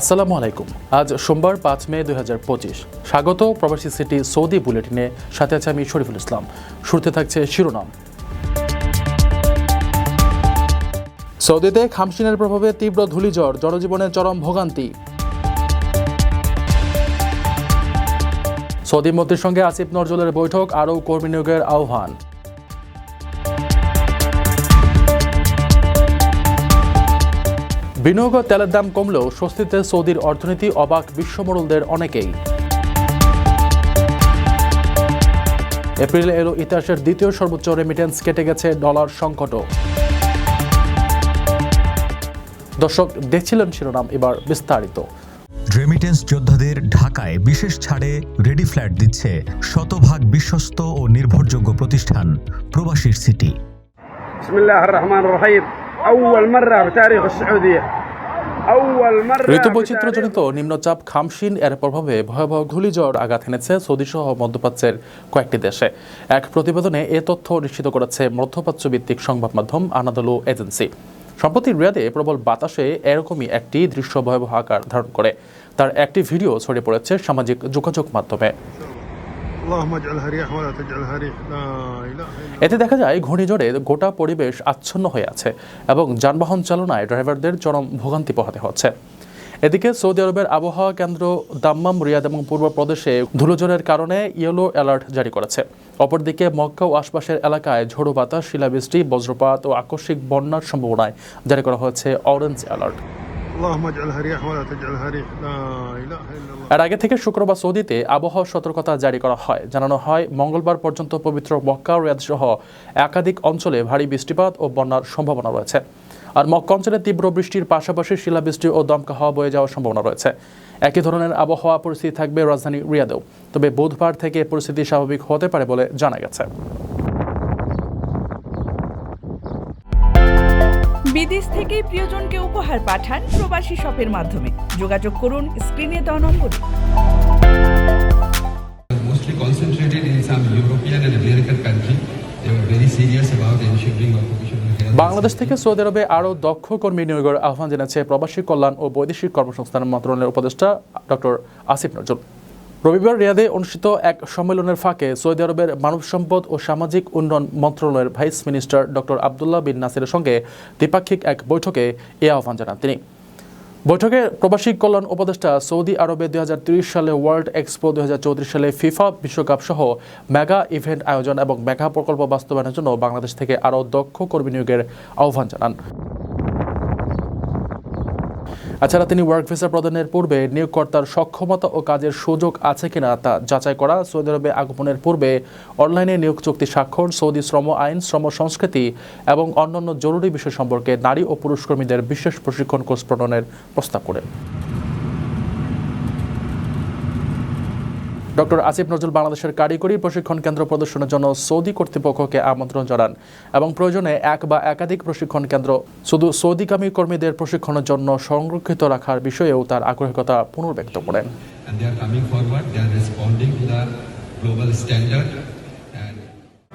আসসালামু আলাইকুম। আজ সোমবার পাঁচ মে দুই হাজার পঁচিশ। স্বাগত প্রবাসী সিটি সৌদি বুলেটিনে। সাথে আছে আমি শরীফুল ইসলাম। শুরুতে থাকছে শিরোনাম। সৌদিতে খামসিনের প্রভাবে তীব্র ধূলিঝড়, জনজীবনে চরম ভোগান্তি। সৌদি মন্ত্রীর সঙ্গে আসিফ নজরুলের বৈঠক, আরও কর্মী নিয়োগের আহ্বান। বিনিয়োগ ও তেলের দাম কমলেও স্বস্তিতে সৌদির অর্থনীতি অবাক বিশ্বমরলদের অনেকেই এপ্রিলে এলো ইতিহাসের দ্বিতীয় সর্বোচ্চ রেমিটেন্স কেটে গেছে ডলার সংকটও দর্শক দেখছিলেন শিরোনাম এবার বিস্তারিত রেমিটেন্স যোদ্ধাদের ঢাকায় বিশেষ ছাড়ে রেডি ফ্ল্যাট দিচ্ছে শতভাগ বিশ্বস্ত ও নির্ভরযোগ্য প্রতিষ্ঠান প্রবাসীর সিটি بسم الله الرحمن الرحيم أول مرة بتاريخ السعودية ঋতুবৈচিত্র্যজনিত নিম্নচাপ খামসিন এর প্রভাবে ভয়াবহ ঘূর্ণিঝড় আঘাত এনেছে সৌদি সহ মধ্যপ্রাচ্যের কয়েকটি দেশে। এক প্রতিবেদনে এ তথ্য নিশ্চিত করেছে মধ্যপ্রাচ্য ভিত্তিক সংবাদ মাধ্যম আনাদলু এজেন্সি। সম্প্রতি রিয়াদে প্রবল বাতাসে এরকমই একটি দৃশ্য ভয়াবহ আকার ধারণ করে। তার একটি ভিডিও ছড়িয়ে পড়েছে সামাজিক যোগাযোগ মাধ্যমে। এতে দেখা যায় ঘূর্ণিঝড়ে গোটা পরিবেশ আচ্ছন্ন হয়ে আছে এবং যানবাহন চালনায় ড্রাইভারদের চরম ভোগান্তি পোহাতে হচ্ছে। এদিকে সৌদি আরবের আবহাওয়া কেন্দ্র দাম্মাম রিয়াদ এবং পূর্ব প্রদেশে ধুলোঝড়ের কারণে ইয়েলো অ্যালার্ট জারি করেছে। অপরদিকে মক্কা ও আশপাশের এলাকায় ঝোড়ো বাতাস, শিলাবৃষ্টি, বজ্রপাত ও আকস্মিক বন্যার সম্ভাবনায় জারি করা হয়েছে অরেঞ্জ অ্যালার্ট। এর আগে থেকে শুক্রবার সৌদিতে আবহাওয়া সতর্কতা জারি করা হয়। জানানো হয়, মঙ্গলবার পর্যন্ত পবিত্র মক্কা রিয়াদ সহ একাধিক অঞ্চলে ভারী বৃষ্টিপাত ও বন্যার সম্ভাবনা রয়েছে। আর মক্কা অঞ্চলে তীব্র বৃষ্টির পাশাপাশি শিলাবৃষ্টি ও দমকা হওয়া বয়ে যাওয়ার সম্ভাবনা রয়েছে। একই ধরনের আবহাওয়া পরিস্থিতি থাকবে রাজধানী রিয়াদেও। তবে বুধবার থেকে পরিস্থিতি স্বাভাবিক হতে পারে বলে জানা গেছে। বিদেশ থেকে প্রিয়জনকে উপহার পাঠান প্রবাসী শপের মাধ্যমে। যোগাযোগ করুন স্ক্রিনে দেওয়া নম্বরে। Mostly concentrated in some European and American country. They were very serious about ensuring occupational Bangladesh থেকে সৌদি আরবে আরও দক্ষ কর্মী নিয়োগের আহ্বান জানিয়েছে প্রবাসী কল্যাণ ও বৈদেশিক কর্মসংস্থান মন্ত্রণালয়ের উপদেষ্টা ডক্টর আসিফ নজরুল। রবিবার রিয়াদে অনুষ্ঠিত এক সম্মেলনের ফাঁকে সৌদি আরবের মানব সম্পদ ও সামাজিক উন্নয়ন মন্ত্রণালয়ের vice minister doctor Abdullah bin নাসিরের সঙ্গে দ্বিপাক্ষিক এক বৈঠকে এ আহ্বান জানান তিনি। বৈঠকে প্রবাসী কল্যাণ উপদেষ্টা সৌদি আরবে দুই সালে ওয়ার্ল্ড এক্সপো দু হাজার চৌত্রিশ সালে ফিফা বিশ্বকাপ সহ মেগা ইভেন্ট আয়োজন এবং মেগা প্রকল্প বাস্তবায়নের জন্য বাংলাদেশ থেকে আরও দক্ষ কর্মী নিয়োগের আহ্বান জানান। এছাড়া তিনি ওয়ার্ক ভিসা প্রদানের পূর্বে নিয়োগকর্তার সক্ষমতা ও কাজের সুযোগ আছে কিনা তা যাচাই করা, সৌদি আরবে আগমনের পূর্বে অনলাইনে নিয়োগ চুক্তি স্বাক্ষর, সৌদি শ্রম আইন, শ্রম সংস্কৃতি এবং অন্যান্য জরুরি বিষয় সম্পর্কে নারী ও পুরুষ কর্মীদের বিশেষ প্রশিক্ষণ কোর্স প্রণয়নের প্রস্তাব করে ডক্টর আসিফ নজরুল বাংলাদেশের কারিগরি প্রশিক্ষণ কেন্দ্র প্রদর্শনের জন্য সৌদি কর্তৃপক্ষকে আমন্ত্রণ জানান এবং প্রয়োজনে এক বা একাধিক প্রশিক্ষণ কেন্দ্র, শুধু সৌদিকামী কর্মীদের প্রশিক্ষণের জন্য সংরক্ষিত রাখার বিষয়েও তার আগ্রহিকতা পুনর্ব্যক্ত করেন।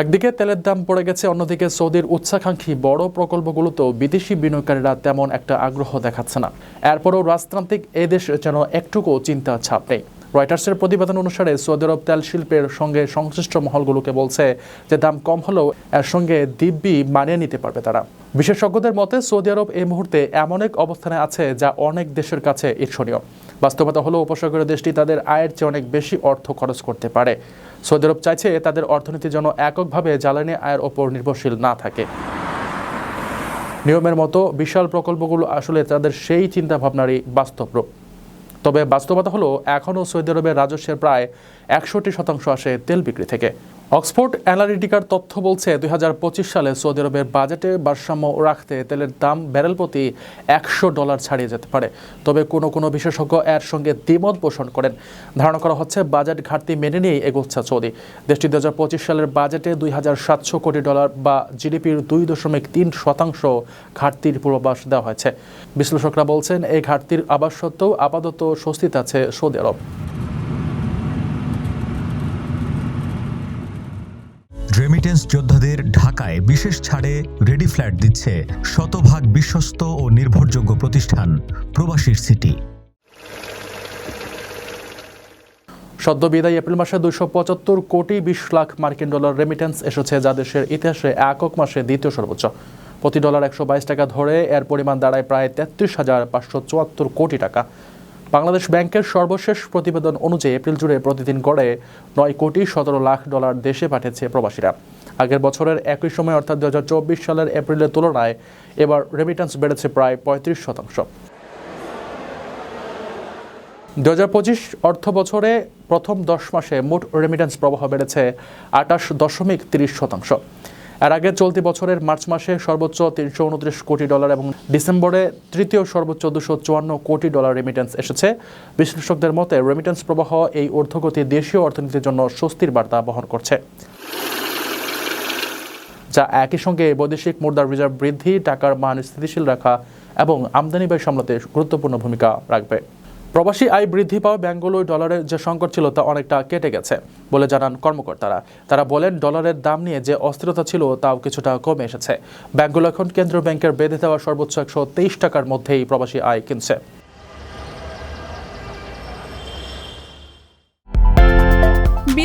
একদিকে তেলের দাম পড়ে গেছে, অন্যদিকে সৌদির উচ্চাকাঙ্ক্ষী বড় প্রকল্পগুলোতেও বিদেশি বিনিয়োগকারীরা তেমন একটা আগ্রহ দেখাচ্ছে না। এরপরও রাজতান্ত্রিক এই দেশ যেন একটুকু চিন্তা ছাপ নেই। রয়টার্সের প্রতিবেদন অনুসারে সৌদি আরব তেল শিল্পের সঙ্গে সংশ্লিষ্ট মহলগুলোকে বলছে যে দাম কম হলেও এর সঙ্গে দিব্যি মানিয়ে নিতে পারবে তারা। বিশেষজ্ঞদের মতে সৌদি আরব এই মুহূর্তে এমন এক অবস্থানে আছে যা অনেক দেশের কাছে ঈর্ষণীয়। বাস্তবতা হলো উপসাগরীয় দেশটি তাদের আয়ের চেয়ে অনেক বেশি অর্থ খরচ করতে পারে। সৌদি আরব চাইছে তাদের অর্থনীতি যেন এককভাবে জ্বালানি আয়ের ওপর নির্ভরশীল না থাকে। নিয়মের মতো বিশাল প্রকল্পগুলো আসলে তাদের সেই চিন্তা ভাবনারই বাস্তব রূপ। তবে বাস্তবতা হলো, এখনও সৌদি আরবের রাজস্বের প্রায় একষট্টি শতাংশ আসে তেল বিক্রি থেকে। অক্সফোর্ড অ্যানালিটিকার তথ্য বলছে, দুই হাজার পঁচিশ সালে সৌদি আরবের বাজেটে ভারসাম্য রাখতে তেলের দাম ব্যারেল প্রতি একশো ডলার ছাড়িয়ে যেতে পারে। তবে কোনো কোনো বিশেষজ্ঞ এর সঙ্গে দ্বিমত পোষণ করেন। ধারণা করা হচ্ছে, বাজেট ঘাটতি মেনে নিয়েই এগোচ্ছে সৌদি। দেশটি দুই হাজার পঁচিশ সালের বাজেটে দুই হাজার সাতশো কোটি ডলার বা জিডিপির দুই দশমিক তিন শতাংশ ঘাটতির পূর্বাভাস দেওয়া হয়েছে। বিশ্লেষকরা বলছেন, এই ঘাটতির আবাস সত্ত্বেও আপাতত স্বস্তিতে আছে সৌদি আরব। রেমিটেন্স যোদ্ধাদের ঢাকায় বিশেষ ছাড়ে রেডি ফ্ল্যাট দিচ্ছে শতভাগ বিশ্বস্ত ও নির্ভরযোগ্য প্রতিষ্ঠান, প্রবাসীর সিটি। সদ্য বিদায়ী এপ্রিল মাসে দুইশো পঁচাত্তর কোটি বিশ লাখ মার্কিন ডলার রেমিটেন্স এসেছে যা দেশের ইতিহাসে একক মাসে দ্বিতীয় সর্বোচ্চ। প্রতি ডলার একশো বাইশ টাকা ধরে এর পরিমাণ দাঁড়ায় প্রায় তেত্রিশ হাজার পাঁচশো চুয়াত্তর কোটি টাকা। বাংলাদেশ ব্যাংকের সর্বশেষ প্রতিবেদন অনুযায়ী এপ্রিল জুড়ে প্রতিদিন গড়ে নয় কোটি সতেরো লাখ ডলার দেশে পাঠিয়েছে প্রবাসীরা। আগের বছরের একই সময়, অর্থাৎ দুহাজার চব্বিশ সালের এপ্রিলের তুলনায় এবার রেমিটেন্স বেড়েছে প্রায় পঁয়ত্রিশ শতাংশ। দু হাজার পঁচিশ অর্থ বছরে প্রথম দশ মাসে মোট রেমিটেন্স প্রবাহ বেড়েছে আটাশ দশমিক তিরিশ শতাংশ। এর আগে চলতি বছরের মার্চ মাসে সর্বোচ্চ তিনশো উনত্রিশ কোটি ডলার এবং ডিসেম্বরে তৃতীয় সর্বোচ্চ দুশো চুয়ান্ন কোটি ডলার রেমিটেন্স এসেছে। বিশ্লেষকদের মতে রেমিটেন্স প্রবাহ এই ঊর্ধ্বগতি দেশীয় অর্থনীতির জন্য স্বস্তির বার্তা বহন করছে। যা একই সঙ্গে বৈদেশিক মুদ্রার রিজার্ভ বৃদ্ধি, টাকার মান স্থিতিশীল রাখা এবং আমদানি ব্যয় সামলাতে গুরুত্বপূর্ণ ভূমিকা রাখবে। প্রবাসী আয় বৃদ্ধি পাওয়া ব্যাঙ্গালোর ডলারের যে সংকট ছিল তা অনেকটা কেটে গেছে বলে জানান কর্মকর্তারা। তারা বলেন, ডলারের দাম নিয়ে যে অস্থিরতা ছিল তাও কিছুটা কমে এসেছে। ব্যাঙ্কগুলো এখন কেন্দ্রীয় ব্যাংকের বেঁধে দেওয়া সর্বোচ্চ একশো তেইশ টাকার মধ্যেই প্রবাসী আয় কিনছে।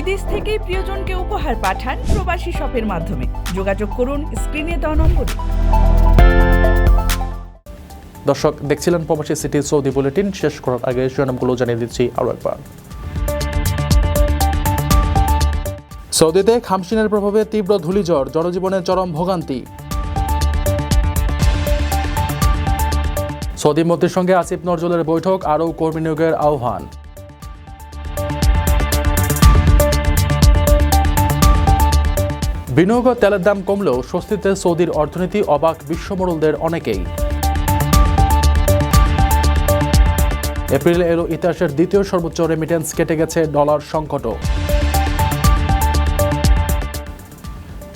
বিদেশ থেকে প্রিয়জনকে উপহার পাঠান প্রবাসী শপের মাধ্যমে। যোগাযোগ করুন স্ক্রিনে দেওয়া নম্বরে। দর্শক, দেখছিলেন প্রবাসী সিটি সৌদি বুলেটিন। শেষ করার আগে শিরোনামগুলো জানিয়ে দিচ্ছি আরও একবার। সৌদিতে খামসিনের প্রভাবে তীব্র ধূলিঝড়, জনজীবনে চরম ভোগান্তি। সৌদি মন্ত্রীর সঙ্গে আসিফ নজরুলের বৈঠক, আরও কর্মী নিয়োগের আহ্বান। বিনিয়োগ তেলের দাম কমলেও স্বস্তিতে সৌদির অর্থনীতি অবাক বিশ্বমরলদের অনেকেই। এপ্রিল এলো ইতিহাসের দ্বিতীয় সর্বোচ্চ রেমিটেন্স কেটে গেছে ডলার সংকটও।